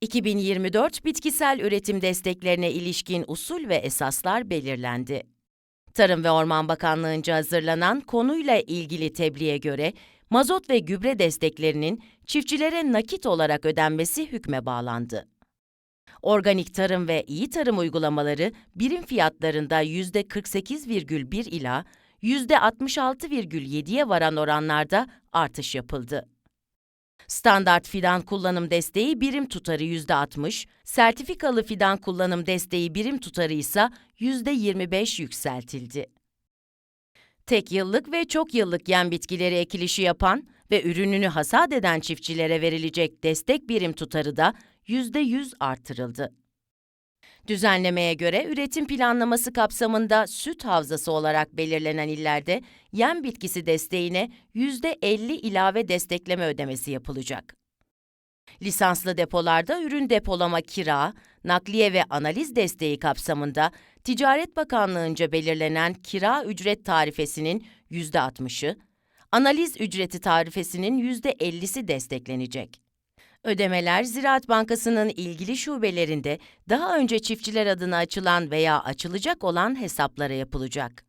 2024 bitkisel üretim desteklerine ilişkin usul ve esaslar belirlendi. Tarım ve Orman Bakanlığı'nca hazırlanan konuyla ilgili tebliğe göre mazot ve gübre desteklerinin çiftçilere nakit olarak ödenmesi hükme bağlandı. Organik tarım ve iyi tarım uygulamaları birim fiyatlarında %48,1 ila %66,7'ye varan oranlarda artış yapıldı. Standart fidan kullanım desteği birim tutarı %60, sertifikalı fidan kullanım desteği birim tutarı ise %25 yükseltildi. Tek yıllık ve çok yıllık yem bitkileri ekilişi yapan ve ürününü hasat eden çiftçilere verilecek destek birim tutarı da %100 artırıldı. Düzenlemeye göre üretim planlaması kapsamında süt havzası olarak belirlenen illerde yem bitkisi desteğine %50 ilave destekleme ödemesi yapılacak. Lisanslı depolarda ürün depolama kira, nakliye ve analiz desteği kapsamında Ticaret Bakanlığı'nca belirlenen kira ücret tarifesinin %60'ı, analiz ücreti tarifesinin %50'si desteklenecek. Ödemeler Ziraat Bankası'nın ilgili şubelerinde daha önce çiftçiler adına açılan veya açılacak olan hesaplara yapılacak.